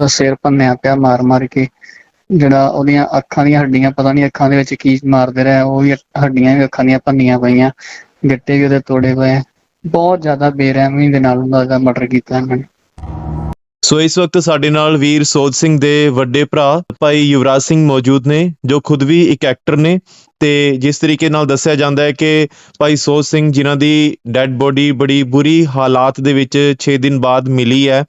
ਦਾ ਸਿਰ ਭੰਨਿਆ ਪਿਆ ਮਾਰ ਮਾਰ ਕੇ। ਜਿਹੜਾ ਉਹਦੀਆਂ ਅੱਖਾਂ ਦੀਆਂ ਹੱਡੀਆਂ, ਪਤਾ ਨਹੀਂ ਅੱਖਾਂ ਦੇ ਵਿੱਚ ਕੀ ਮਾਰਦੇ ਰਹੇ, ਉਹ ਵੀ ਹੱਡੀਆਂ ਵੀ ਅੱਖਾਂ ਦੀਆਂ ਭੰਨੀਆਂ ਪਈਆਂ, ਗਿੱਟੇ ਵੀ ਉਹਦੇ ਤੋੜੇ ਪਏ ਬਹੁਤ ਜ਼ਿਆਦਾ ਬੇਰਹਿਮੀ ਦੇ ਨਾਲ ਉਹਨਾਂ ਦਾ ਮਰਡਰ ਕੀਤਾ ਇਹਨਾਂ ਨੇ। ਸੋ ਇਸ ਵਕਤ ਸਾਡੇ ਨਾਲ ਵੀਰ ਸੋਜ ਸਿੰਘ ਦੇ ਵੱਡੇ ਭਰਾ, ਭਾਈ ਯੁਵਰਾਜ ਸਿੰਘ ਮੌਜੂਦ ਨੇ, ਜੋ ਖੁਦ ਵੀ ਇੱਕ ਐਕਟਰ ਨੇ। ਤੇ ਜਿਸ ਤਰੀਕੇ ਨਾਲ ਦੱਸਿਆ ਜਾਂਦਾ ਹੈ ਕਿ ਭਾਈ ਸੋਜ ਸਿੰਘ ਜਿਨ੍ਹਾਂ ਦੀ ਡੈੱਡ ਬੋਡੀ ਬੜੀ ਬੁਰੀ ਹਾਲਾਤ ਦੇ ਵਿੱਚ 6 ਦਿਨ ਬਾਅਦ ਮਿਲੀ ਹੈ,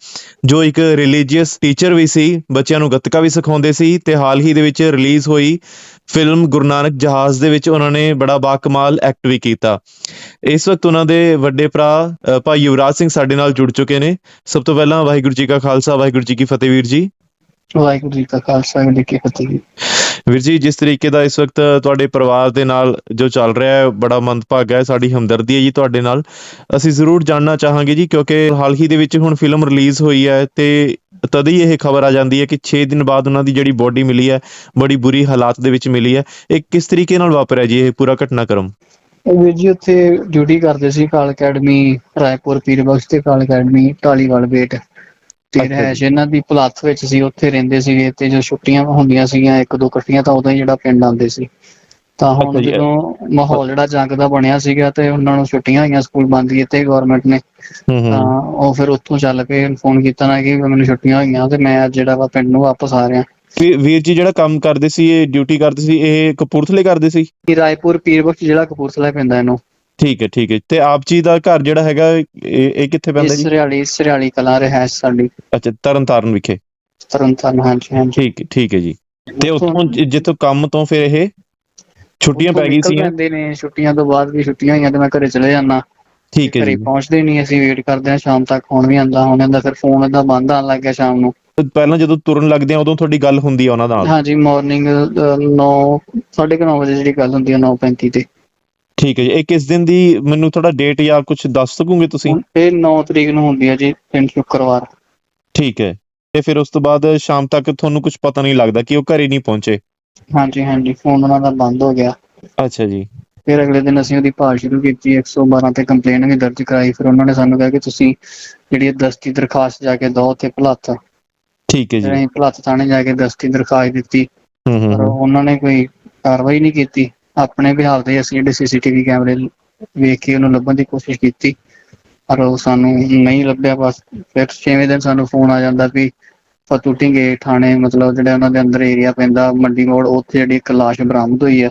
ਜੋ ਇੱਕ ਰਿਲੀਜੀਅਸ ਟੀਚਰ ਵੀ ਸੀ, ਬੱਚਿਆਂ ਨੂੰ ਗੱਤਕਾ ਵੀ ਸਿਖਾਉਂਦੇ ਸੀ ਤੇ ਹਾਲ ਹੀ ਦੇ ਵਿੱਚ ਰਿਲੀਜ਼ ਹੋਈ ਫਿਲਮ ਗੁਰੂ ਨਾਨਕ ਜਹਾਜ਼ ਦੇ ਵਿੱਚ ਉਹਨਾਂ ਨੇ ਬੜਾ ਬਾਕਮਾਲ ਐਕਟ ਵੀ ਕੀਤਾ। ਇਸ ਵਕਤ ਉਹਨਾਂ ਦੇ ਵੱਡੇ ਭਰਾ ਭਾਈ ਯੁਵਰਾਜ ਸਿੰਘ ਸਾਡੇ ਨਾਲ ਜੁੜ ਚੁੱਕੇ ਨੇ। ਸਭ ਤੋਂ ਪਹਿਲਾਂ ਵਾਹਿਗੁਰੂ ਜੀ ਕਾ ਖਾਲਸਾ, ਵਾਹਿਗੁਰੂ ਜੀ ਕੀ ਫਤਿਹ ਵੀਰ ਜੀ। ਵਾਹਿਗੁਰੂ ਜੀ ਕਾ ਖਾਲਸਾ, ਵਾਹਿਗੁਰੂ ਜੀ ਕੀ ਫਤਿਹ। ਵੀਰ ਜੀ, ਜਿਸ ਤਰੀਕੇ ਦਾ ਇਸ ਵਕਤ ਤੁਹਾਡੇ ਪਰਿਵਾਰ ਦੇ ਨਾਲ ਜੋ ਚੱਲ ਰਿਹਾ ਹੈ, ਬੜਾ ਮੰਦਭਾਗਾ ਹੈ, ਸਾਡੀ ਹਮਦਰਦੀ ਹੈ ਜੀ ਤੁਹਾਡੇ ਨਾਲ। ਅਸੀਂ ਜ਼ਰੂਰ ਜਾਣਨਾ ਚਾਹਾਂਗੇ ਜੀ, ਕਿਉਂਕਿ ਹਾਲ ਹੀ ਦੇ ਵਿੱਚ ਹੁਣ ਫਿਲਮ ਰਿਲੀਜ਼ ਹੋਈ ਹੈ ਤੇ ਤਦ ਹੀ ਇਹ ਖਬਰ ਆ ਜਾਂਦੀ ਹੈ ਕਿ 6 ਦਿਨ ਬਾਅਦ ਉਹਨਾਂ ਦੀ ਜਿਹੜੀ ਬੋਡੀ ਮਿਲੀ ਹੈ, ਬੜੀ ਬੁਰੀ ਹਾਲਾਤ ਦੇ ਵਿੱਚ ਮਿਲੀ ਹੈ। ਇਹ ਕਿਸ ਤਰੀਕੇ ਨਾਲ ਵਾਪਰਿਆ ਜੀ ਇਹ ਪੂਰਾ ਘਟਨਾਕ੍ਰਮ? ਇਹ ਵੀਰ ਜੀ, ਉੱਥੇ ਡਿਊਟੀ ਕਰਦੇ ਸੀ ਕਾਲ ਅਕੈਡਮੀ, ਰਾਏਪੁਰ, ਪੀਰਬਖਸ਼ ਤੇ ਕਾਲ ਅਕੈਡਮੀ ਢਾਲੀਵਾਲ ਬੇਟ। ਤੇ। ਰਹਿਸ਼ ਇਹਨਾਂ ਦੀ ਪਲਾਥ ਵਿੱਚ ਸੀ ਉੱਥੇ ਰਹਿੰਦੇ ਸੀਗੇ ਤੇ ਜੋ ਛੁੱਟੀਆਂ ਹੁੰਦੀਆਂ ਸੀਗੀਆਂ ਇੱਕ ਦੋ ਇਕੱਠੀਆਂ ਤਾਂ ਉਦੋਂ ਹੀ ਜਿਹੜਾ ਪਿੰਡ ਆਉਂਦੇ ਸੀ ਤਾਂ ਹੁਣ। ਜਦੋਂ ਮਾਹੌਲ ਜਿਹੜਾ ਜੰਗ ਦਾ ਬਣਿਆ ਸੀਗਾ ਤੇ ਉਹਨਾਂ ਨੂੰ ਛੁੱਟੀਆਂ ਹੋਈਆਂ ਸਕੂਲ ਬੰਦ ਕੀਤੇ ਗਵਰਨਮੈਂਟ ਨੇ ਹੂੰ ਤਾਂ ਉਹ ਫਿਰ ਉੱਥੋਂ ਚੱਲ ਕੇ ਫੋਨ ਕੀਤਾ ਨਾ ਕਿ ਮੈਨੂੰ ਛੁੱਟੀਆਂ ਹੋਈਆਂ ਤੇ ਮੈਂ ਅੱਜ ਜਿਹੜਾ ਵਾ ਪਿੰਡ ਨੂੰ ਵਾਪਸ ਆ ਰਿਹਾ ਵੀਰ ਜੀ ਜਿਹੜਾ ਕੰਮ ਕਰਦੇ ਸੀ ਇਹ ਡਿਊਟੀ ਕਰਦੇ ਸੀ ਇਹ ਕਪੂਰਥਲੇ ਕਰਦੇ ਸੀ ਰਾਏਪੁਰ ਪੀਰਬਖਸ਼ ਜਿਹੜਾ ਕਪੂਰਥਲਾ ਪੈਂਦਾ ਇਹਨੂੰ ਠੀਕ ਹੈ ਠੀਕ ਹੈ। ਤੇ ਆਪ ਜੀ ਦਾ ਘਰ ਜਿਹੜਾ ਹੈਗਾ ਇਹ ਇਹ ਕਿੱਥੇ ਪੈਂਦਾ ਇਸ ਜੀ? ਸਰਿਆਲੀ ਸਰਿਆਲੀ ਕਲਾਂ ਰਹਿਸ਼ ਸਾਡੀ। ਅੱਛਾ ਤਰਨਤਾਰਨ ਵਿਖੇ। ਤਰਨਤਾਰਨ ਹਾਂਜੀ ਹਾਂਜੀ। ਠੀਕ ਠੀਕ ਹੈ ਜੀ। ਤੇ ਉੱਥੋਂ ਜਿ- ਜਿੱਥੋਂ ਕੰਮ ਤੋਂ ਫਿਰ ਇਹ ਛੁੱਟੀਆਂ ਪੈ ਗਈ ਸੀਆਂ ਜਾਂਦੇ ਨੇ ਛੁੱਟੀਆਂ ਤੋਂ ਬਾਅਦ ਵੀ ਛੁੱਟੀਆਂ ਹੋਈਆਂ ਤੇ ਮੈਂ ਘਰੇ ਚਲੇ ਜਾਣਾ ਠੀਕ ਹੈ ਘਰੇ ਜੀ। ਪਹੁੰਚਦੇ ਨਹੀਂ ਅਸੀਂ ਵੇਟ ਕਰਦੇ ਹਾਂ ਸ਼ਾਮ ਤੱਕ ਫੋਨ ਵੀ ਆਂਦਾ ਹੁਣ ਇਹਦਾ ਫਿਰ ਫੋਨ ਇਹਦਾ ਬੰਦ ਆਣ ਲੱਗ ਗਿਆ ਸ਼ਾਮ ਨੂੰ। ਪਹਿਲਾਂ ਜਦੋਂ ਤੁਰਨ ਲੱਗਦੇ ਆ ਉਦੋਂ ਤੁਹਾਡੀ ਗੱਲ ਹੁੰਦੀ ਆ ਉਹਨਾਂ ਨਾਲ? ਹਾਂਜੀ ਮਾਰਨਿੰਗ 9 9:30 ਵਜੇ ਜਿਹੜੀ ਗੱਲ ਹੁੰਦੀ ਹੈ 9:35 ਤੇ। ਠੀਕ ਹੈ ਜੀ। ਇਹ ਕਿਸ ਦਿਨ ਦੀ ਮੈਨੂੰ ਥੋੜਾ ਡੇਟ ਜਾਂ ਕੁਝ ਦੱਸ ਸਕੋਗੇ ਤੁਸੀਂ? ਇਹ 9 ਤਰੀਕ ਨੂੰ ਹੁੰਦੀ ਹੈ ਜੀ ਦਿਨ ਸ਼ੁੱਕਰਵਾਰ। ਠੀਕ ਹੈ। ਤੇ ਫਿਰ ਉਸ ਤੋਂ ਬਾਅਦ ਸ਼ਾਮ ਤੱਕ ਤੁਹਾਨੂੰ ਕੁਝ ਪਤਾ ਨਹੀਂ ਲੱਗਦਾ ਕਿ ਉਹ ਘਰੇ ਨਹੀਂ ਪਹੁੰਚੇ? ਹਾਂਜੀ ਹਾਂਜੀ। ਫੋਨ ਉਹਨਾਂ ਦਾ ਬੰਦ ਹੋ ਗਿਆ। ਅੱਛਾ ਜੀ। ਫਿਰ ਅਗਲੇ ਦਿਨ ਅਸੀਂ ਉਹਦੀ ਭਾਲ ਸ਼ੁਰੂ ਕੀਤੀ 112 ਤੇ ਕੰਪਲੇਨ ਵੀ ਦਰਜ ਕਰਾਈ। ਫਿਰ ਉਹਨਾਂ ਨੇ ਸਾਨੂੰ ਕਿਹਾ ਕਿ ਤੁਸੀਂ ਜਿਹੜੀ ਇਹ ਦਸਤੀ ਦਰਖਾਸਤ ਜਾ ਕੇ ਦਿਓ ਤੇ ਭਲੱਥ। ਠੀਕ ਹੈ ਜੀ। ਅਸੀਂ ਭਲੱਥ ਥਾਣੇ ਜਾ ਕੇ ਦਸਤੀ ਦਰਖਾਸਤ ਦਿੱਤੀ। ਹੂੰ ਹੂੰ ਪਰ ਹੂੰ। ਉਹਨਾਂ ਨੇ ਕੋਈ ਕਾਰਵਾਈ ਨਹੀਂ ਕੀਤੀ। ਆਪਣੇ ਬਿਹਾਰ ਦੇ ਅਸੀਂ ਜਿਹੜੇ ਸੀਸੀਟੀਵੀ ਕੈਮਰੇ ਵੇਖ ਕੇ ਉਹਨੂੰ ਲੱਭਣ ਦੀ ਕੋਸ਼ਿਸ਼ ਕੀਤੀ ਪਰ ਉਹ ਸਾਨੂੰ ਨਹੀਂ ਲੱਭਿਆ ਬਸ ਫਿਰ ਛੇਵੇਂ ਦਿਨ ਸਾਨੂੰ ਫੋਨ ਆ ਜਾਂਦਾ ਵੀ ਫਤੂ ਢਿੰਗੇ ਥਾਣੇ ਮਤਲਬ ਜਿਹੜਾ ਉਹਨਾਂ ਦੇ ਅੰਦਰ ਏਰੀਆ ਪੈਂਦਾ ਮੰਡੀ ਮੋੜ ਉੱਥੇ ਜਿਹੜੀ ਇੱਕ ਲਾਸ਼ ਬਰਾਮਦ ਹੋਈ ਹੈ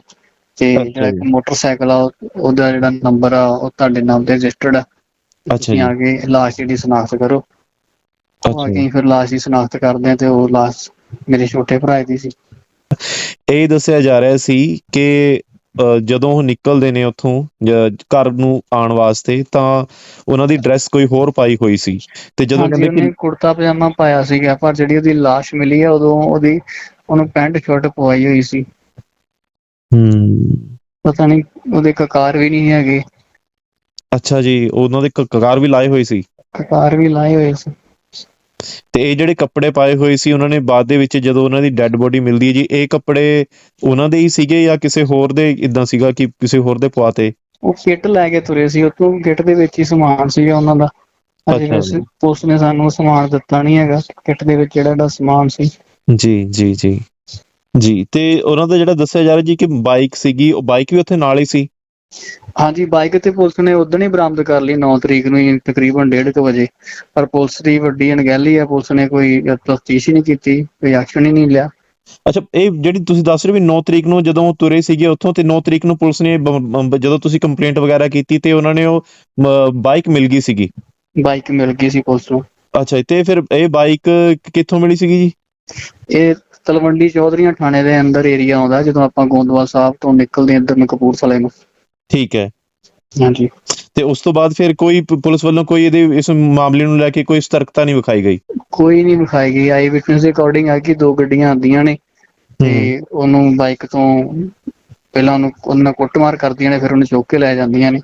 ਤੇ ਜਿਹੜਾ ਇੱਕ। ਮੋਟਰਸਾਈਕਲ ਆ ਉਹ- ਉਹਦਾ ਜਿਹੜਾ ਨੰਬਰ ਆ ਉਹ ਤੁਹਾਡੇ ਨਾਮ ਤੇ ਰਜਿਸਟਰਡ ਆ ਅੱਛਾ ਜੀ ਆ ਕੇ ਲਾਸ਼ ਜਿਹੜੀ ਸ਼ਨਾਖਤ ਕਰੋ ਅੱਛਾ ਜੀ। ਫਿਰ ਲਾਸ਼ ਦੀ ਸ਼ਨਾਖਤ ਕਰਦੇ ਆ ਤੇ ਉਹ ਲਾਸ਼ ਮੇਰੇ ਛੋਟੇ ਭਰਾ ਦੀ ਸੀ ਇਹ ਦੱਸਿਆ ਜਾ ਰਿਹਾ ਸੀ ਕਿ ਜਦੋਂ ਉਹ ਨਿਕਲਦੇ ਨੇ ਉੱਥੋਂ ਘਰ ਨੂੰ ਆਉਣ ਵਾਸਤੇ ਤਾਂ ਉਹਨਾਂ ਦੀ ਡਰੈਸ ਕੋਈ ਹੋਰ ਪਾਈ ਹੋਈ ਸੀ। ਤੇ ਜਦੋਂ ਕਹਿੰਦੇ ਕਿ ਕੁੜਤਾ ਪਜਾਮਾ ਪਾਇਆ ਸੀਗਾ ਪਰ ਜਿਹੜੀ ਉਹਦੀ ਲਾਸ਼ ਮਿਲੀ ਆ ਉਦੋਂ ਉਹਦੀ ਉਹਨੂੰ ਪੈਂਟ ਸ਼ਰਟ ਪਵਾਈ ਹੋਈ ਸੀ। ਹੂੰ। ਪਤਾ ਨਹੀਂ ਉਹਦੇ ਕਕਾਰ ਵੀ ਨਹੀਂ ਹੈਗੇ। ਅੱਛਾ ਜੀ ਉਹਨਾਂ ਦੇ ਕ- ਕਗਾਰ ਵੀ ਲਾਏ ਹੋਏ ਸੀ? ਕਕਾਰ ਵੀ ਲਾਏ ਹੋਏ ਸੀ। ਤੇ ਇਹ ਜਿਹੜੇ ਕੱਪੜੇ ਪਾਏ ਹੋਏ ਸੀ ਉਹਨਾਂ ਨੇ ਬਾਅਦ ਦੇ ਵਿੱਚ ਜਦੋਂ ਉਹਨਾਂ ਦੀ ਡੈੱਡ ਬੋਡੀ ਮਿਲਦੀ ਹੈ ਜੀ ਇਹ ਕੱਪੜੇ ਉਹਨਾਂ ਦੇ ਹੀ ਸੀਗੇ ਜਾਂ ਕਿਸੇ ਹੋਰ ਦੇ ਇਦਾਂ ਸੀਗਾ ਕਿ ਕਿਸੇ ਹੋਰ ਦੇ ਪਵਾਤੇ ਉਹ ਕਿੱਟ ਲੈ ਕੇ ਤੁਰੇ ਸੀ ਉਤੋਂ ਕਿੱਟ ਦੇ ਵਿੱਚ ਹੀ ਸਮਾਨ ਸੀਗਾ ਉਹਨਾਂ ਦਾ। ਅੱਛਾ ਜੀ। ਪੁਲਿਸ ਨੇ ਸਾਨੂੰ ਸਮਾਨ ਦਿੱਤਾ ਨਹੀਂ ਹੈਗਾ ਕਿੱਟ ਦੇ ਵਿੱਚ ਜਿਹੜਾ ਜਿਹੜਾ ਸਮਾਨ ਸੀ। ਜੀ ਜੀ ਜੀ। ਜੀ ਤੇ ਉਹਨਾਂ ਦਾ ਜਿਹੜਾ ਦੱਸਿਆ ਜਾ ਰਿਹਾ ਜੀ ਕਿ ਬਾਈਕ ਸੀਗੀ ਉਹ ਬਾਈਕ ਵੀ ਉੱਥੇ ਨਾਲ ਹੀ ਸੀ? ਹਾਂਜੀ ਬਾਈਕ ਤੇ ਪੁਲਿਸ ਨੇ ਉਦੋਂ ਹੀ ਬਰਾਮਦ ਕਰ ਲਈ 9 ਤਰੀਕ ਨੂੰ ਹੀ ਤਕਰੀਬਨ 1:30 ਵਜੇ। ਪਰ ਪੁਲਿਸ ਦੀ ਵੱਡੀ ਅਣਗਹਿਲੀ ਆ ਪੁਲਿਸ ਨੇ ਕੋਈ ਤਫਤੀਸ਼ ਹੀ ਨਹੀਂ ਕੀਤੀ ਕੋਈ ਐਕਸ਼ਨ ਹੀ ਨਹੀਂ ਲਿਆ। ਅੱਛਾ ਇਹ ਜਿਹੜੀ ਤੁਸੀਂ ਦੱਸ ਰਹੇ ਵੀ 9 ਤਰੀਕ ਨੂੰ ਜਦੋਂ ਤੁਰੇ ਸੀਗੇ ਉੱਥੋਂ ਤੇ 9 ਤਰੀਕ ਨੂੰ ਪੁਲਿਸ ਨੇ ਬ- ਬ- ਜਦੋਂ ਤੁਸੀਂ ਕੰਪਲੇਂਟ ਵਗੈਰਾ ਕੀਤੀ ਤੇ ਉਹਨਾਂ ਨੇ ਉਹ ਬਾਈਕ ਮਿਲ ਗਈ ਸੀਗੀ? ਬਾਈਕ ਮਿਲ ਗਈ ਸੀ ਪੁਲਿਸ ਨੂੰ। ਅੱਛਾ ਤੇ ਫਿਰ ਇਹ ਬਾਈਕ ਕਿੱਥੋਂ ਮਿਲੀ ਸੀਗੀ ਜੀ? ਇਹ ਤਲਵੰਡੀ ਚੌਧਰੀਆਂ ਥਾਣੇ ਦੇ ਅੰਦਰ ਏਰੀਆ ਆਉਂਦਾ ਜਦੋਂ ਆਪਾਂ ਗੋਂਦਵਾਲ ਸਾਹਿਬ ਤੋਂ ਨਿਕਲਦੇ ਹਾਂ ਇੱਧਰ ਨੂੰ ਕਪੂਰਥਲੇ ਨੂੰ। ਠੀਕ ਹੈ। ਹਾਂਜੀ। ਤੇ ਉਸ ਤੋਂ ਬਾਅਦ ਫਿਰ ਕੋਈ ਪ- ਪੁਲਿਸ ਵੱਲੋਂ ਕੋਈ ਇਹਦੇ ਇਸ ਮਾਮਲੇ ਨੂੰ ਲੈ ਕੇ ਕੋਈ ਸਤਰਕਤਾ ਨਹੀਂ ਵਿਖਾਈ ਗਈ? ਕੋਈ ਨਹੀਂ ਵਿਖਾਈ ਗਈ। ਆਈ ਵਿਟਨੈਸ ਦੇ ਅਕੋਰਡਿੰਗ ਆ ਕਿ ਦੋ ਗੱਡੀਆਂ ਆਉਂਦੀਆਂ ਨੇ ਤੇ ਉਹਨੂੰ ਬਾਈਕ ਤੋਂ ਪਹਿਲਾਂ ਉਹਨੂੰ ਉਹਨਾਂ ਕੁੱਟਮਾਰ ਕਰਦੀਆਂ ਨੇ ਫਿਰ ਉਹਨੂੰ ਚੁੱਕ ਕੇ ਲੈ ਜਾਂਦੀਆਂ ਨੇ।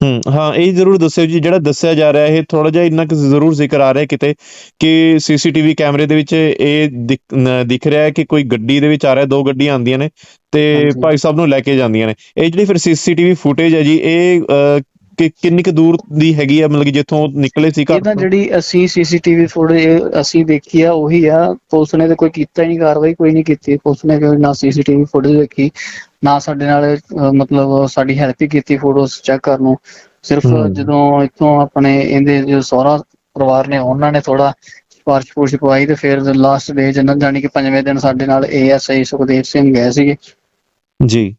ਹੂੰ ਹਾਂ ਇਹ ਜ਼ਰੂਰ ਦੱਸਿਓ ਜੀ ਜਿਹੜਾ ਦੱਸਿਆ ਜਾ ਰਿਹਾ ਇਹ ਥੋੜਾ ਜਿਹਾ ਇੰਨਾ ਕੁ ਜ਼ਰੂਰ ਜ਼ਿਕਰ ਆ ਰਿਹਾ ਕਿਤੇ ਕਿ ਸੀਸੀਟੀਵੀ ਕੈਮਰੇ ਦੇ ਵਿੱਚ ਇਹ ਦਿਖ- ਰਿਹਾ ਹੈ ਕਿ ਕੋਈ ਗੱਡੀ ਦੇ ਵਿੱਚ ਆ ਰਿਹਾ ਦੋ ਗੱਡੀਆਂ ਆਉਂਦੀਆਂ ਨੇ ਤੇ। ਭਾਈ ਸਾਹਿਬ ਨੂੰ ਲੈ ਕੇ ਜਾਂਦੀਆਂ ਨੇ ਇਹ ਜਿਹੜੀ ਫਿਰ ਸੀਸੀਟੀਵੀ ਫੁਟੇਜ ਹੈ ਜੀ ਇਹ ਕਿ ਕਿੰਨੀ ਕੁ ਦੂਰ ਦੀ ਹੈਗੀ ਆ ਮਤਲਬ ਕਿ ਜਿੱਥੋਂ ਨਿਕਲੇ ਸੀ ਘਰ ਇਹ ਤਾਂ ਤੋਂ? ਜਿਹੜੀ ਅਸੀਂ ਸੀਸੀਟੀਵੀ ਫੁਟੇਜ ਅਸੀਂ ਦੇਖੀ ਆ ਉਹੀ ਆ। ਪੁਲਿਸ ਨੇ ਤਾਂ ਕੋਈ ਕੀਤਾ ਹੀ ਨਹੀਂ ਕਾਰਵਾਈ ਕੋਈ ਨਹੀਂ ਕੀਤੀ। ਪੁਲਿਸ ਨੇ ਕੋਈ ਨਾ ਸੀਸੀਟੀਵੀ ਫੁਟੇਜ ਦੇਖੀ ਨਾ ਸਾਡੇ ਨਾਲ ਅਹ, ਮਤਲਬ ਸਾਡੀ ਹੈਲਪ ਹੀ ਕੀਤੀ ਫੋਟੋਸ ਚੈੱਕ ਕਰਨ ਨੂੰ। ਸਿਰਫ ਹਮ। ਜਦੋਂ ਇੱਥੋਂ ਆਪਣੇ ਇਹਦੇ ਜੋ ਸਹੁਰਾ ਪਰਿਵਾਰ ਨੇ ਉਹਨਾਂ ਨੇ ਥੋੜਾ ਸਿਫਾਰਿਸ਼ ਫੁਰਸ਼ ਪਵਾਈ ਤੇ ਫਿਰ ਲਾਸਟ ਡੇ ਜਨਨ ਜਾਨੀ ਕਿ ਪੰਜਵੇਂ ਦਿਨ ਸਾਡੇ ਨਾਲ ਏਐਸਆਈ ਸੁਖਦੇਵ ਸਿੰਘ ਗਏ ਸੀਗੇ। ਜੀ।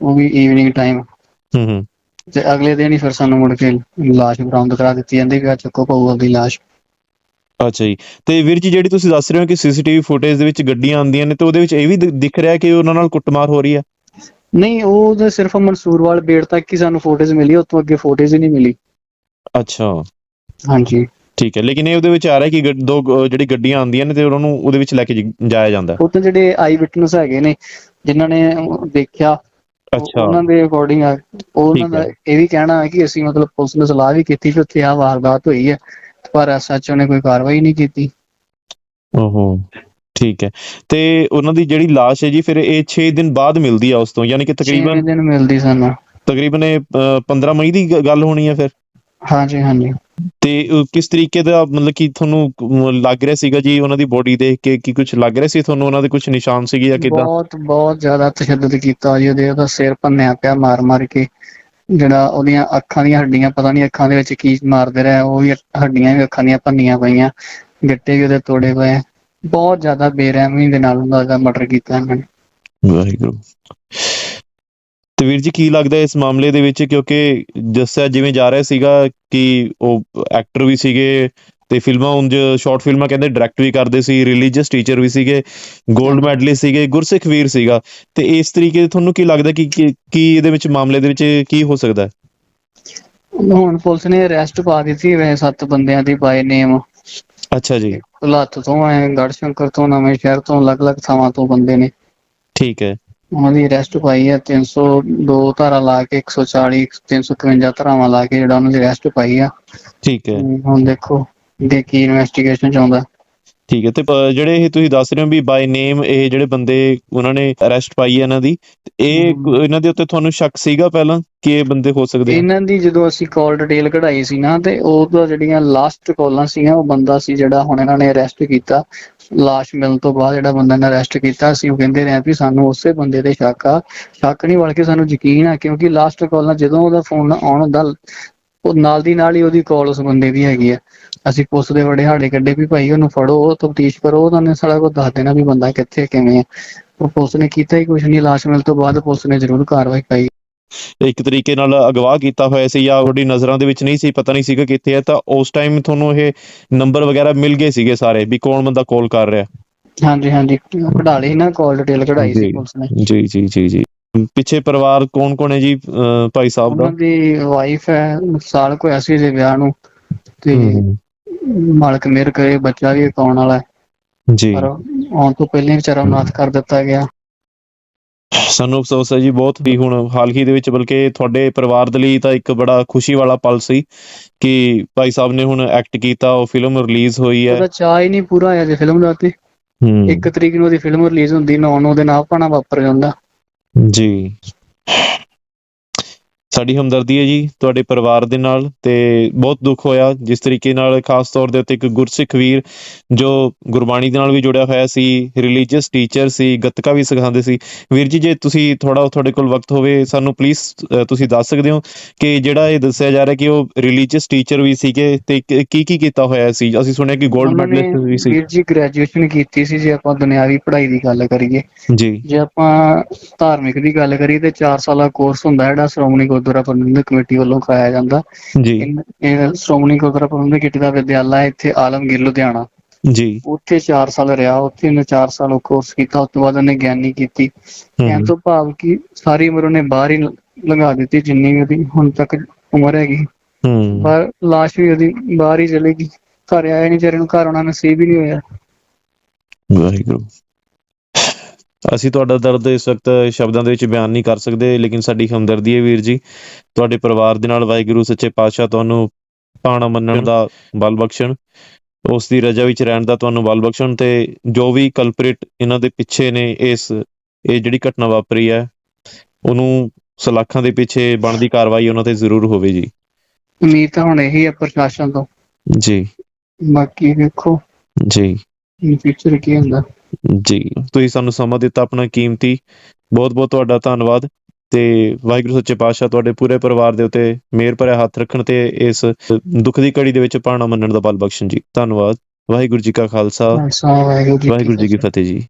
ਉਹ ਵੀ ਈਵਨਿੰਗ ਟਾਈਮ ਹੂੰ ਹੂੰ। ਤੇ ਅਗਲੇ ਦਿਨ ਹੀ ਫਿਰ ਸਾਨੂੰ ਮੁੜ ਕੇ ਲਾਸ਼ ਬਰਾਮਦ ਕਰਾ ਦਿੱਤੀ ਜਾਂਦੀ ਵੀ ਆ ਚੱਕੋ ਪਊ ਆਪਦੀ ਲਾਸ਼। ਅੱਛਾ ਜੀ। ਤੇ ਵੀਰ ਜੀ ਜਿਹੜੀ ਤੁਸੀਂ ਦੱਸ ਰਹੇ ਹੋ ਕਿ ਸੀਸੀਟੀਵੀ ਫੁਟੇਜ ਦੇ ਵਿੱਚ ਗੱਡੀਆਂ ਆਉਂਦੀਆਂ ਨੇ ਤੇ ਉਹਦੇ ਵਿੱਚ ਇਹ ਵੀ ਦਿ- ਦਿਖ ਰਿਹਾ ਕਿ ਉਹਨਾਂ ਨਾਲ ਕੁੱਟਮਾਰ ਹੋ ਰਹੀ ਹੈ? ਨਹੀਂ ਉਹ ਤਾਂ ਸਿਰਫ ਮਨਸੂਰਵਾਲ ਬੇੜ ਤੱਕ ਹੀ ਸਾਨੂੰ ਫੋਟੋਜ਼ ਮਿਲੀ ਉਸ ਤੋਂ ਅੱਗੇ ਫੋਟੋਜ਼ ਹੀ ਨਹੀਂ ਮਿਲੀ। ਅੱਛਾ। ਹਾਂਜੀ। ਠੀਕ ਹੈ ਲੇਕਿਨ ਇਹ ਉਹਦੇ ਵਿੱਚ ਆ ਰਿਹਾ ਕਿ ਗੱਡ- ਦੋ ਗ- ਜਿਹੜੀ ਗੱਡੀਆਂ ਆਉਂਦੀਆਂ ਨੇ ਤੇ ਉਹਨਾਂ ਨੂੰ ਉਹਦੇ ਵਿੱਚ ਲੈ ਕੇ ਜ- ਜਾਇਆ ਜਾਂਦਾ। ਹੈ। ਉਹ ਤਾਂ ਜਿਹੜੇ ਆਈ ਵਿਟਨੈਸ ਹੈਗੇ ਨੇ ਜਿਨ੍ਹਾਂ ਨੇ ਦੇਖਿਆ ਉਹਨਾਂ ਦੇ ਅਕੋਰਡਿੰਗ ਉਹਨਾਂ ਠੀਕ ਦਾ। ਇਹ ਵੀ ਕਹਿਣਾ ਹੈ ਕਿ ਅਸੀਂ ਮਤਲਬ ਪੁਲਿਸ ਨੇ ਸਲਾਹ ਵੀ ਕੀਤੀ ਕਿ ਉੱਥੇ ਆ ਵਾਰਦਾਤ ਹੋਈ ਹੈ ਪਰ ਐਸਐਚਓ ਨੇ ਕੋਈ ਕਾਰਵਾਈ ਨਹੀਂ ਕੀਤੀ। ਓਹੋ ਠੀਕ ਹੈ। ਤੇ ਉਹਨਾਂ ਦੀ ਜਿਹੜੀ ਲਾਸ਼ ਹੈ ਜੀ ਫਿਰ ਇਹ 6 ਦਿਨ ਬਾਅਦ ਮਿਲਦੀ ਆ ਉਸ ਤੋਂ? ਯਾਨੀ ਕਿ ਤਕਰੀਬਨ ਦਿਨ ਮਿਲਦੀ ਸਾਨੂੰ। ਤਕਰੀਬਨ ਇਹ, ਅ, 15 ਮਈ ਦੀ ਗੱਲ ਹੋਣੀ ਹੈ ਫਿਰ? ਹਾਂਜੀ ਹਾਂਜੀ। ਤੇ ਕਿਸ ਤਰੀਕੇ ਦਾ ਮਤਲਬ ਕਿ ਤੁਹਾਨੂੰ ਲੱਗ ਰਿਹਾ ਸੀਗਾ ਜੀ ਉਹਨਾਂ ਦੀ ਬੋਡੀ ਦੇਖ ਕੇ ਕਿ ਕੁਝ ਲੱਗ ਰਿਹਾ ਸੀ ਤੁਹਾਨੂੰ ਉਹਨਾਂ ਦੇ ਕੁਝ ਨਿਸ਼ਾਨ ਸੀਗੇ ਜਾਂ ਕਿਦਾਂ? ਬਹੁਤ ਬਹੁਤ ਜ਼ਿਆਦਾ ਤਸ਼ੱਦਦ ਕੀਤਾ ਜੀ ਉਹਦੇ ਉਹਦਾ ਸਿਰ ਭੰਨਿਆ ਪਿਆ ਮਾਰ ਮਾਰ ਕੇ। ਜਿਹੜਾ ਉਹਦੀਆਂ ਅੱਖਾਂ ਦੀਆਂ ਹੱਡੀਆਂ ਪਤਾ ਨਹੀਂ ਅੱਖਾਂ ਦੇ ਵਿੱਚ ਕੀ ਮਾਰਦੇ ਰਹੇ ਉਹ ਵੀ ਹੱਡੀਆਂ ਵੀ ਅੱਖਾਂ ਦੀਆਂ ਭੰਨੀਆਂ ਪਈਆਂ ਗਿੱਟੇ ਵੀ ਉਹਦੇ ਤੋੜੇ ਪਏ ਬਹੁਤ ਜ਼ਿਆਦਾ ਬੇਰਹਿਮੀ ਦੇ ਨਾਲ ਉਹਨਾਂ ਦਾ ਮਰਡਰ ਕੀਤਾ ਇਹਨਾਂ ਨੇ। ਵਾਹਿਗੁਰੂ। ਤੇ ਵੀਰ ਜੀ ਕੀ ਲੱਗਦਾ ਇਸ ਮਾਮਲੇ ਦੇ ਵਿੱਚ? ਕਿਉਂਕਿ ਦੱਸਿਆ ਜਿਵੇਂ ਜਾ ਰਿਹਾ ਸੀਗਾ ਕਿ ਉਹ ਐਕਟਰ ਵੀ ਸੀਗੇ ਤੇ ਫਿਲਮਾਂ ਉਂਝ ਸ਼ਾਰਟ ਫਿਲਮਾਂ ਕਹਿੰਦੇ ਡਾਇਰੈਕਟ ਵੀ ਕਰਦੇ ਸੀ ਰਿਲੀਜੀਅਸ ਟੀਚਰ ਵੀ ਸੀਗੇ 골ਡ ਮੈਡਲਿਸਟ ਸੀਗੇ ਗੁਰਸਿੱਖ ਵੀਰ ਸੀਗਾ। ਤੇ ਇਸ ਤਰੀਕੇ ਦੇ ਤੁਹਾਨੂੰ ਕੀ ਲੱਗਦਾ ਕਿ ਕੀ ਇਹਦੇ ਵਿੱਚ ਮਾਮਲੇ ਦੇ ਵਿੱਚ ਕੀ ਹੋ ਸਕਦਾ ਹੈ? ਹੁਣ ਪੁਲਿਸ ਨੇ ਅਰੈਸਟ ਪਾ ਦਿੱਤੀ ਵੈਸੇ ਸੱਤ ਬੰਦਿਆਂ ਦੀ ਬਾਈ ਨੇਮ ਅੱਛਾ ਜੀ। ਕੁਲੱਥ ਤੋਂ ਆਏ ਗੜਸ਼ੰਕਰ ਤੋਂ ਨਵੇਂ ਸ਼ਹਿਰ ਤੋਂ ਅਲੱਗ-ਅਲੱਗ ਥਾਵਾਂ ਤੋਂ ਬੰਦੇ ਨੇ। ਠੀਕ ਹੈ। ਉਹਨਾਂ ਦੀ ਅਰੈਸਟ ਪਾਈ ਹੈ 302 ਧਾਰਾ ਲਾ ਕੇ 140 351 ਧਾਰਾਵਾਂ ਲਾ ਕੇ ਜਿਹੜਾ ਉਹਨਾਂ ਦੀ ਅਰੈਸਟ ਪਾਈ ਆ। ਠੀਕ ਹੈ। ਹੁਣ ਦੇਖੋ ਦੇ ਕੀ ਇਨਵੈਸਟੀਗੇਸ਼ਨ ਚ ਆਉਂਦਾ। ਠੀਕ ਹੈ ਤੇ ਜਿਹੜੇ ਇਹ ਤੁਸੀਂ ਦੱਸ ਰਹੇ ਹੋ ਵੀ ਬਾਈ ਨੇਮ ਇਹ ਜਿਹੜੇ ਬੰਦੇ ਉਹਨਾਂ ਨੇ ਅਰੈਸਟ ਪਾਈ ਹੈ ਇਹਨਾਂ ਦੀ ਇਹ। ਇਹਨਾਂ ਦੇ ਉੱਤੇ ਤੁਹਾਨੂੰ ਸ਼ੱਕ ਸੀਗਾ ਪਹਿਲਾਂ ਕਿ ਇਹ ਬੰਦੇ ਹੋ ਸਕਦੇ ਇਹਨਾਂ ਦੀ ਜਦੋਂ ਅਸੀਂ ਕਾਲ ਡਿਟੇਲ ਕਢਾਈ ਸੀ ਨਾ ਤੇ ਉਹ ਤਾਂ ਜਿਹੜੀਆਂ ਲਾਸਟ ਕਾਲਾਂ ਸੀਗੀਆਂ ਉਹ ਬੰਦਾ ਸੀ ਜਿਹੜਾ ਹੁਣ ਇਹਨਾਂ ਨੇ ਅਰੈਸਟ ਕੀਤਾ। ਲਾਸ਼ ਮਿਲਣ ਤੋਂ ਬਾਅਦ ਜਿਹੜਾ ਬੰਦਾ ਨੇ ਅਰੈਸਟ ਕੀਤਾ ਅਸੀਂ ਉਹ ਕਹਿੰਦੇ ਰਹੇ ਵੀ ਸਾਨੂੰ ਉਸੇ ਬੰਦੇ ਤੇ ਸ਼ੱਕ ਆ। ਸ਼ੱਕ ਨਹੀਂ ਬਲਕਿ ਸਾਨੂੰ ਯਕੀਨ ਆ ਕਿਉਂਕਿ ਲਾਸਟ ਕਾਲਾਂ ਜਦੋਂ ਉਹਦਾ ਫੋਨ ਆਉਣ ਦਾ ਉਹ ਨਾਲ ਦੀ ਨਾਲ ਹੀ ਉਹਦੀ ਕਾਲ ਉਸ ਬੰਦੇ ਦੀ ਹੈਗੀ ਆ। ਅਸੀਂ ਪੁਲਿਸ ਦੇ ਬੜੇ ਹਾੜੇ ਕੱਢੇ ਵੀ ਭਾਈ ਉਹਨੂੰ ਫੜੋ ਉਹ ਤਫਤੀਸ਼ ਕਰੋ ਉਹਨਾਂ ਨੇ ਸਾਰਾ ਕੁਝ ਦੱਸ ਦੇਣਾ ਵੀ ਬੰਦਾ ਕਿੱਥੇ ਕਿਵੇਂ ਆ। ਉਹ ਪੁਲਿਸ ਨੇ ਕੀਤਾ ਹੀ ਕੁਝ ਨਹੀਂ ਲਾਸ਼ ਮਿਲਣ ਤੋਂ ਬਾਅਦ ਪੁਲਿਸ ਨੇ ਜ਼ਰੂਰ ਕਾਰਵਾਈ ਪਾਈ। ਇੱਕ ਤਰੀਕੇ ਨਾਲ ਅਗਵਾ ਕੀਤਾ ਹੋਇਆ ਸੀ ਜਾਂ ਤੁਹਾਡੀ ਨਜ਼ਰਾਂ ਦੇ ਵਿੱਚ ਨਹੀਂ ਸੀ ਪਤਾ ਨਹੀਂ ਸੀਗਾ ਕਿੱਥੇ ਹੈ ਤਾਂ ਉਸ ਟਾਈਮ ਤੁਹਾਨੂੰ ਇਹ ਨੰਬਰ ਵਗੈਰਾ ਮਿਲ ਗਏ ਸੀਗੇ ਸਾਰੇ ਵੀ ਕੌਣ ਬੰਦਾ ਕਾਲ ਕਰ ਰਿਹਾ। ਹਾਂਜੀ ਹਾਂਜੀ। ਕਢਾ ਲਈ ਨਾ ਕਾਲ ਡਿਟੇਲ ਕਢਾਈ ਸੀ। ਪੁਲਿਸ ਨੇ। ਜੀ ਜੀ ਜੀ ਜੀ। ਪਿੱਛੇ ਪਰਿਵਾਰ ਕੌਣ ਕੌਣ ਹੈ ਜੀ ਅਹ ਭਾਈ ਸਾਹਿਬ ਦਾ? ਉਹਨਾਂ ਦੀ ਵਾਈਫ ਹੈ ਸਾਲ ਕੋ ਐਸੀ ਦੇ ਵਿਆਹ ਨੂੰ ਤੇ ਹਮ, ਮਾਲਕ ਮਿਹਰ ਕਰੇ ਬੱਚਾ ਵੀ ਇੱਕ ਆਉਣ ਵਾਲਾ ਹੈ। ਜੀ। ਪਰ ਆਉਣ ਤੋਂ ਪਹਿਲਾਂ ਹੀ ਵਿਚਾਰਾ ਨਾਥ ਕਰ ਦਿੱਤਾ ਗਿਆ। ਸਾਨੂੰ ਅਫਸੋਸ ਹੈ ਜੀ ਬਹੁਤ ਵੀ ਹੁਣ ਹਾਲ ਹੀ ਦੇ ਵਿੱਚ ਬਲਕਿ ਤੁਹਾਡੇ ਪਰਿਵਾਰ ਦੇ ਲਈ ਤਾਂ ਇੱਕ ਬੜਾ ਖੁਸ਼ੀ ਵਾਲਾ ਪਲ ਸੀ ਕਿ ਭਾਈ ਸਾਹਿਬ ਨੇ ਹੁਣ ਐਕਟ ਕੀਤਾ ਉਹ ਫਿਲਮ ਰਿਲੀਜ਼ ਹੋਈ ਹੈ। ਉਹਦਾ ਚਾਹ ਹੀ ਨਹੀਂ ਪੂਰਾ ਹੋਇਆ ਜੇ ਫਿਲਮ ਦਾ ਤੇ। ਹਮ, ਇੱਕ ਤਰੀਕ ਨੂੰ ਉਹਦੀ ਫਿਲਮ ਰਿਲੀਜ਼ ਹੁੰਦੀ ਨੌ ਨੂੰ ਉਹਦੇ ਨਾਲ ਪਾਣਾ ਵਾਪਰ ਜਾਂਦਾ। ਜੀ। ਸਾਡੀ ਹਮਦਰਦੀ ਹੈ ਜੀ ਤੁਹਾਡੇ ਪਰਿਵਾਰ ਦੇ ਨਾਲ ਤੇ ਬਹੁਤ ਦੁੱਖ ਹੋਇਆ। ਜਿਸ ਤਰੀਕੇ ਨਾਲ ਖਾਸ ਤੌਰ ਦੇ ਉੱਤੇ ਇੱਕ ਗੁਰਸਿੱਖ ਵੀਰ ਜੋ ਗੁਰਬਾਣੀ ਦੇ ਨਾਲ ਵੀ ਜੁੜਿਆ ਹੋਇਆ ਸੀ ਰਿਲੀਜੀਅਸ ਟੀਚਰ ਸੀ ਗੱਤਕਾ ਵੀ ਸਿਖਾਉਂਦੇ ਸੀ। ਵੀਰ ਜੀ ਜੇ ਤੁਸੀਂ ਥੋੜਾ ਤੁਹਾਡੇ ਕੋਲ ਵਕਤ ਹੋਵੇ ਸਾਨੂੰ ਪਲੀਜ਼ ਤੁਸੀਂ ਦੱਸ ਸਕਦੇ ਹੋ ਕਿ ਜਿਹੜਾ ਇਹ ਦੱਸਿਆ ਜਾ ਰਿਹਾ ਕਿ ਉਹ ਰਿਲੀਜੀਅਸ ਟੀਚਰ ਵੀ ਸੀਗੇ ਤੇ ਕੀ ਕੀ ਕੀਤਾ ਹੋਇਆ ਸੀ? ਅਸੀਂ ਸੁਣਿਆ ਕਿ 골ਡ ਮੈਡਲਿਸਟ ਵੀ ਸੀ। ਵੀਰ ਜੀ ਗ੍ਰੈਜੂਏਸ਼ਨ ਕੀਤੀ ਸੀ ਜੇ ਆਪਾਂ ਦੁਨਿਆਵੀ ਪੜ੍ਹਾਈ ਦੀ ਗੱਲ ਕਰੀਏ। ਜੀ। ਜੇ ਆਪਾਂ ਧਾਰਮਿਕ ਦੀ ਗੱਲ ਕਰੀਏ ਤੇ 4 ਸਾਲਾ ਕੋਰਸ ਹੁੰਦਾ ਜਿਹੜਾ ਸ਼੍ਰੋਮਣੀ ਗੁਰਦੁਆਰਾ ਪ੍ਰਬੰਧਕ ਕਮੇਟੀ ਵੱਲੋਂ ਕਰਾਇਆ ਜਾਂਦਾ। ਜੀ। ਇਹ ਸ਼੍ਰੋਮਣੀ ਗੁਰਦੁਆਰਾ ਪ੍ਰਬੰਧਕ ਕਮੇਟੀ ਦਾ ਵਿਦਿਆਲਾ ਹੈ ਇੱਥੇ ਆਲਮਗੀਰ ਲੁਧਿਆਣਾ। ਜੀ। ਉੱਥੇ 4 ਸਾਲ ਰਿਹਾ ਉੱਥੇ ਉਹਨੇ 4 ਸਾਲ ਉਹ ਕੋਰਸ ਕੀਤਾ ਉਸ ਤੋਂ ਬਾਅਦ ਉਹਨੇ ਗਿਆਨੀ ਕੀਤੀ। ਕਹਿਣ ਤੋਂ ਭਾਵ ਕਿ ਸਾਰੀ ਉਮਰ ਉਹਨੇ ਬਾਹਰ ਹੀ ਲੰਘਾ ਦਿੱਤੀ ਜਿੰਨੀ ਵੀ ਉਹਦੀ ਹੁਣ ਤੱਕ ਉਮਰ ਹੈਗੀ। ਹਮ ਪਰ ਲਾਸ਼ ਵੀ ਉਹਦੀ ਬਾਹਰ ਹੀ ਚਲੇਗੀ ਘਰ ਆਇਆ ਨਹੀਂ ਵਿਚਾਰੇ ਨੂੰ ਘਰ ਆਉਣਾ ਨਸੀਬ ਹੀ ਨਹੀਂ ਹੋਇਆ। ਵਾਹਿਗੁਰੂ। ਅਸੀਂ ਤੁਹਾਡਾ ਦਰਦ ਇਸ ਵਕਤ ਸ਼ਬਦਾਂ ਦੇ ਵਿੱਚ ਬਿਆਨ ਨਹੀਂ ਕਰ ਸਕਦੇ ਲੇਕਿਨ ਸਾਡੀ ਹਮਦਰਦੀ ਹੈ ਵੀਰ ਜੀ। ਤੁਹਾਡੇ ਪਰਿਵਾਰ ਦੇ ਨਾਲ ਵਾਹਿਗੁਰੂ ਸੱਚੇ ਪਾਤਸ਼ਾਹ ਤੁਹਾਨੂੰ ਪਾਣਾ ਮੰਨਣ ਦਾ ਬਲ ਬਖਸ਼ਣ। ਉਸ ਦੀ ਰਜਾ ਵਿੱਚ ਰਹਿਣ ਦਾ ਤੁਹਾਨੂੰ ਬਲ ਬਖਸ਼ਣ ਤੇ ਜੋ ਵੀ ਕਲਪ੍ਰਿਟ ਇਹਨਾਂ ਦੇ ਪਿੱਛੇ ਨੇ ਇਸ ਇਹ ਜਿਹੜੀ ਘਟਨਾ ਵਾਪਰੀ ਹੈ ਉਹਨੂੰ ਸਲਾਖਾਂ ਦੇ ਪਿੱਛੇ ਬਣਦੀ ਕਾਰਵਾਈ ਉਹਨਾਂ ਤੇ ਜ਼ਰੂਰ ਹੋਵੇ ਜੀ। ਉਮੀਦ ਤਾਂ ਹੁਣ ਇਹੀ ਹੈ ਪ੍ਰਸ਼ਾਸਨ ਤੋਂ। ਜੀ। ਬਾਕੀ ਵੇਖੋ। ਜੀ। ਫਿਊਚਰ ਕੀ ਹੁੰਦਾ। ਜੀ ਤੁਸੀਂ ਸਾਨੂੰ ਸਮਾਂ ਦਿੱਤਾ ਆਪਣਾ ਕੀਮਤੀ। ਬਹੁਤ ਬਹੁਤ ਤੁਹਾਡਾ ਧੰਨਵਾਦ ਤੇ ਵਾਹਿਗੁਰੂ ਸੱਚੇ ਪਾਤਸ਼ਾਹ ਤੁਹਾਡੇ ਪੂਰੇ ਪਰਿਵਾਰ ਦੇ ਉੱਤੇ ਮਿਹਰ ਭਰਿਆ ਹੱਥ ਰੱਖਣ ਤੇ ਇਸ ਦੁੱਖ ਦੀ ਘੜੀ ਦੇ ਵਿੱਚ ਪਾਣਾ ਮੰਨਣ ਦਾ ਬਲ ਬਖਸ਼ਣ ਜੀ। ਧੰਨਵਾਦ। ਵਾਹਿਗੁਰੂ ਜੀ ਕਾ ਖਾਲਸਾ। ਵਾਹਿਗੁਰੂ ਜੀ ਕੀ। ਫਤਿਹ ਜੀ।